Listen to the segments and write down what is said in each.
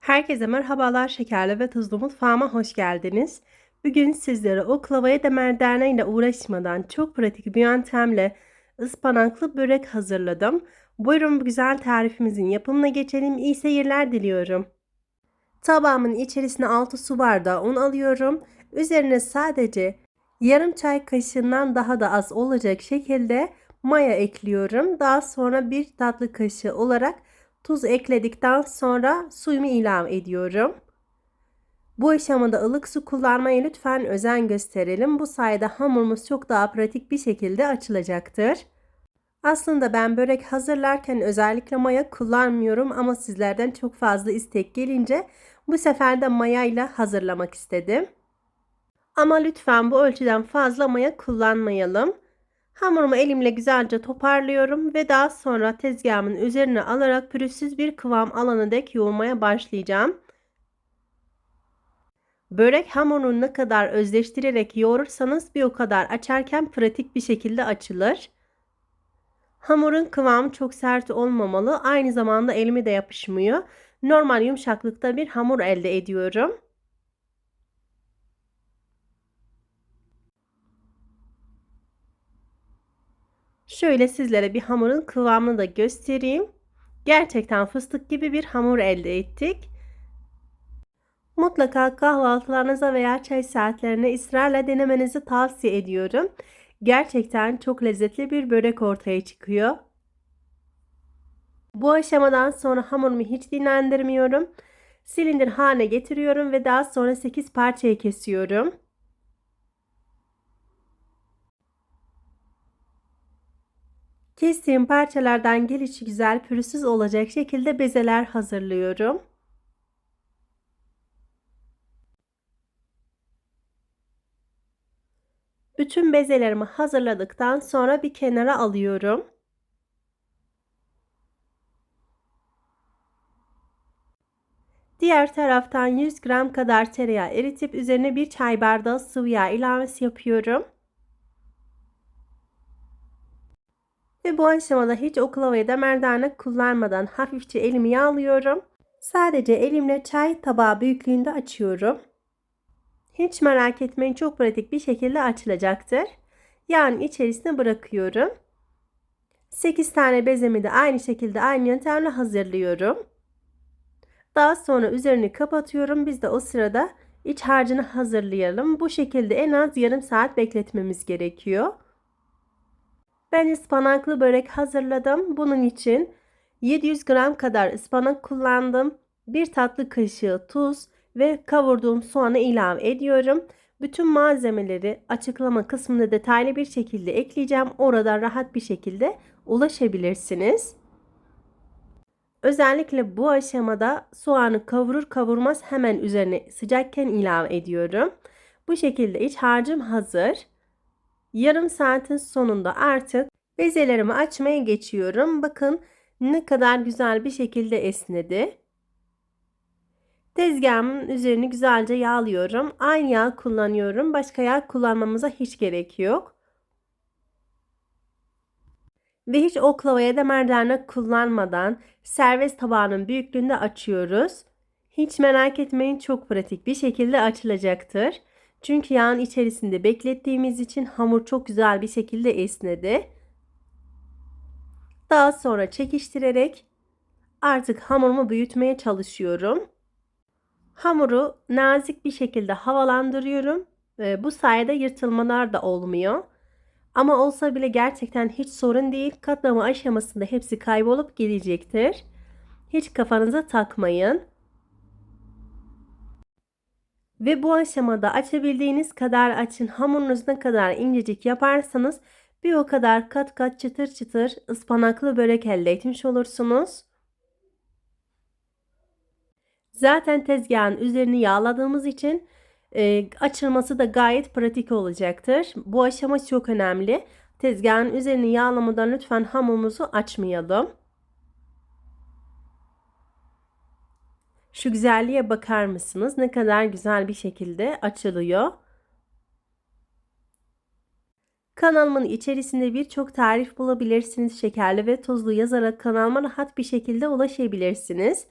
Herkese merhabalar şekerli ve tuzlu mutfağıma hoş geldiniz. Bugün sizlere oklavaya da merdane ile uğraşmadan çok pratik bir yöntemle ıspanaklı börek hazırladım. Buyurun bu güzel tarifimizin yapımına geçelim. İyi seyirler diliyorum. Tabağımın içerisine 6 su bardağı un alıyorum. Üzerine sadece yarım çay kaşığından daha da az olacak şekilde maya ekliyorum. Daha sonra bir tatlı kaşığı olarak Tuz ekledikten sonra suyumu ilave ediyorum. Bu aşamada ılık su kullanmaya lütfen özen gösterelim. Bu sayede hamurumuz çok daha pratik bir şekilde açılacaktır. Aslında ben börek hazırlarken özellikle maya kullanmıyorum ama sizlerden çok fazla istek gelince bu sefer de maya ile hazırlamak istedim. Ama lütfen bu ölçüden fazla maya kullanmayalım. Hamurumu elimle güzelce toparlıyorum ve daha sonra tezgahımın üzerine alarak pürüzsüz bir kıvam alana dek yoğurmaya başlayacağım. Börek hamurunu ne kadar özleştirerek yoğurursanız bir o kadar açarken pratik bir şekilde açılır. Hamurun kıvamı çok sert olmamalı. Aynı zamanda elime de yapışmıyor. Normal yumuşaklıkta bir hamur elde ediyorum. Şöyle sizlere bir hamurun kıvamını da göstereyim. Gerçekten fıstık gibi bir hamur elde ettik. Mutlaka kahvaltılarınıza veya çay saatlerine ısrarla denemenizi tavsiye ediyorum. Gerçekten çok lezzetli bir börek ortaya çıkıyor. Bu aşamadan sonra hamurumu hiç dinlendirmiyorum. Silindir haline getiriyorum ve daha sonra 8 parçaya kesiyorum. Kestiğim parçalardan gelişi güzel pürüzsüz olacak şekilde bezeler hazırlıyorum. Bütün bezelerimi hazırladıktan sonra bir kenara alıyorum. Diğer taraftan 100 gram kadar tereyağı eritip üzerine bir çay bardağı sıvı yağ ilavesi yapıyorum. Ve bu aşamada hiç oklava ya da merdane kullanmadan hafifçe elimi yağlıyorum. Sadece elimle çay tabağı büyüklüğünde açıyorum. Hiç merak etmeyin çok pratik bir şekilde açılacaktır. Yağın içerisine bırakıyorum. 8 tane bezemi de aynı şekilde aynı yöntemle hazırlıyorum. Daha sonra üzerini kapatıyorum. Biz de o sırada iç harcını hazırlayalım. Bu şekilde en az yarım saat bekletmemiz gerekiyor. Ben ıspanaklı börek hazırladım. Bunun için 700 gram kadar ıspanak kullandım. Bir tatlı kaşığı tuz ve kavurduğum soğanı ilave ediyorum. Bütün malzemeleri açıklama kısmında detaylı bir şekilde ekleyeceğim. Orada rahat bir şekilde ulaşabilirsiniz. Özellikle bu aşamada soğanı kavurur kavurmaz hemen üzerine sıcakken ilave ediyorum. Bu şekilde iç harcım hazır. Yarım saatin sonunda artık bezelerimi açmaya geçiyorum. Bakın ne kadar güzel bir şekilde esnedi. Tezgahımın üzerini güzelce yağlıyorum. Aynı yağ kullanıyorum. Başka yağ kullanmamıza hiç gerek yok. Ve hiç oklavaya da merdane kullanmadan servis tabağının büyüklüğünde açıyoruz. Hiç merak etmeyin çok pratik bir şekilde açılacaktır. Çünkü yağın içerisinde beklettiğimiz için hamur çok güzel bir şekilde esnedi. Daha sonra çekiştirerek artık hamurumu büyütmeye çalışıyorum. Hamuru nazik bir şekilde havalandırıyorum. Bu sayede yırtılmalar da olmuyor. Ama olsa bile gerçekten hiç sorun değil. Katlama aşamasında hepsi kaybolup gidecektir. Hiç kafanıza takmayın. Ve bu aşamada açabildiğiniz kadar açın. Hamurunuz ne kadar incecik yaparsanız bir o kadar kat kat çıtır çıtır ıspanaklı börek elde etmiş olursunuz. Zaten tezgahın üzerini yağladığımız için e, açılması da gayet pratik olacaktır. Bu aşama çok önemli. Tezgahın üzerini yağlamadan lütfen hamurumuzu açmayalım. Şu güzelliğe bakar mısınız? Ne kadar güzel bir şekilde açılıyor. Kanalımın içerisinde birçok tarif bulabilirsiniz. Şekerli ve tuzlu yazarak kanalıma rahat bir şekilde ulaşabilirsiniz.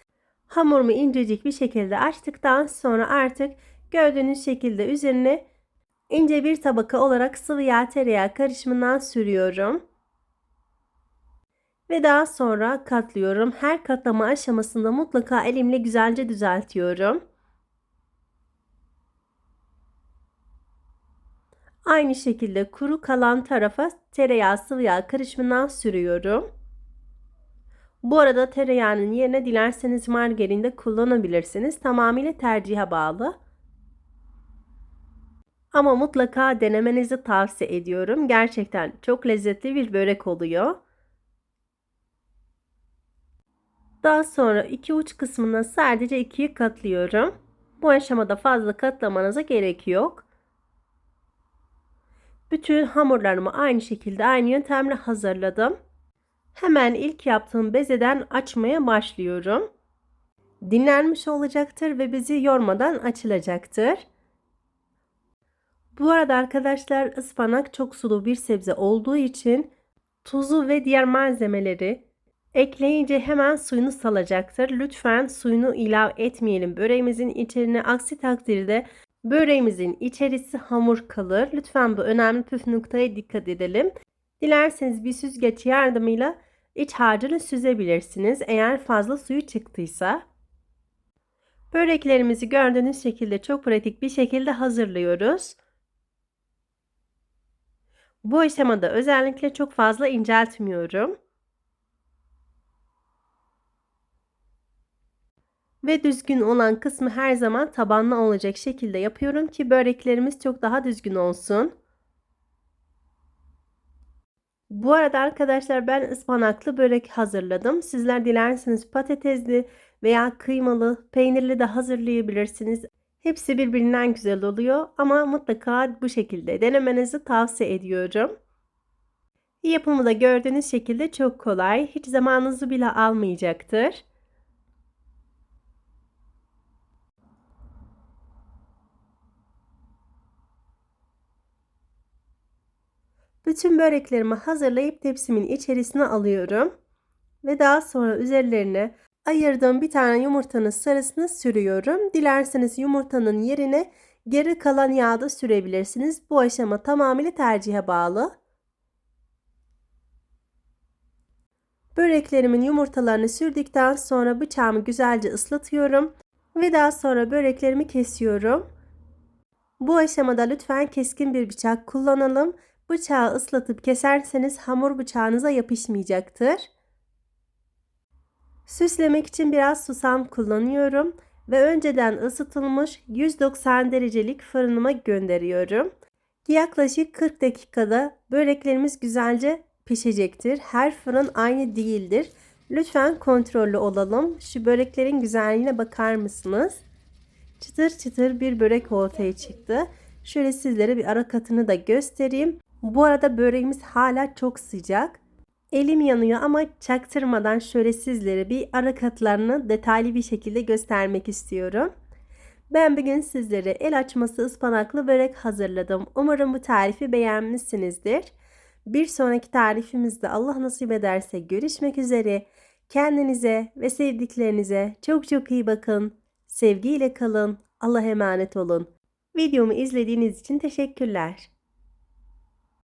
Hamurumu incecik bir şekilde açtıktan sonra artık gördüğünüz şekilde üzerine ince bir tabaka olarak sıvı yağ tereyağı karışımından sürüyorum. Ve daha sonra katlıyorum. Her katlama aşamasında mutlaka elimle güzelce düzeltiyorum. Aynı şekilde kuru kalan tarafa tereyağı sıvı yağ karışımından sürüyorum. Bu arada tereyağının yerine dilerseniz margarin de kullanabilirsiniz. Tamamıyla tercihe bağlı. Ama mutlaka denemenizi tavsiye ediyorum. Gerçekten çok lezzetli bir börek oluyor. Daha sonra iki uç kısmına sadece ikiye katlıyorum. Bu aşamada fazla katlamanıza gerek yok. Bütün hamurlarımı aynı şekilde aynı yöntemle hazırladım. Hemen ilk yaptığım bezeden açmaya başlıyorum. Dinlenmiş olacaktır ve bizi yormadan açılacaktır. Bu arada arkadaşlar ıspanak çok sulu bir sebze olduğu için tuzu ve diğer malzemeleri ekleyince hemen suyunu salacaktır. Lütfen suyunu ilave etmeyelim böreğimizin içine. Aksi takdirde böreğimizin içerisi hamur kalır. Lütfen bu önemli püf noktaya dikkat edelim. Dilerseniz bir süzgeç yardımıyla iç harcını süzebilirsiniz eğer fazla suyu çıktıysa. Böreklerimizi gördüğünüz şekilde çok pratik bir şekilde hazırlıyoruz. Bu aşamada özellikle çok fazla inceltmiyorum. Ve düzgün olan kısmı her zaman tabanlı olacak şekilde yapıyorum ki böreklerimiz çok daha düzgün olsun. Bu arada arkadaşlar ben ıspanaklı börek hazırladım. Sizler dilerseniz patatesli veya kıymalı, peynirli de hazırlayabilirsiniz. Hepsi birbirinden güzel oluyor ama mutlaka bu şekilde denemenizi tavsiye ediyorum. Yapımı da gördüğünüz şekilde çok kolay. Hiç zamanınızı bile almayacaktır. Bütün böreklerimi hazırlayıp tepsimin içerisine alıyorum. Ve daha sonra üzerlerine ayırdığım bir tane yumurtanın sarısını sürüyorum. Dilerseniz yumurtanın yerine geri kalan yağı da sürebilirsiniz. Bu aşama tamamıyla tercihe bağlı. Böreklerimin yumurtalarını sürdükten sonra bıçağımı güzelce ıslatıyorum ve daha sonra böreklerimi kesiyorum. Bu aşamada lütfen keskin bir bıçak kullanalım. Bıçağı ıslatıp keserseniz hamur bıçağınıza yapışmayacaktır. Süslemek için biraz susam kullanıyorum ve önceden ısıtılmış 190 derecelik fırınıma gönderiyorum. Yaklaşık 40 dakikada böreklerimiz güzelce pişecektir. Her fırın aynı değildir. Lütfen kontrollü olalım. Şu böreklerin güzelliğine bakar mısınız? Çıtır çıtır bir börek ortaya çıktı. Şöyle sizlere bir ara katını da göstereyim. Bu arada böreğimiz hala çok sıcak. Elim yanıyor ama çaktırmadan şöyle sizlere bir ara katlarını detaylı bir şekilde göstermek istiyorum. Ben bugün sizlere el açması ıspanaklı börek hazırladım. Umarım bu tarifi beğenmişsinizdir. Bir sonraki tarifimizde Allah nasip ederse görüşmek üzere. Kendinize ve sevdiklerinize çok çok iyi bakın. Sevgiyle kalın. Allah'a emanet olun. Videomu izlediğiniz için teşekkürler.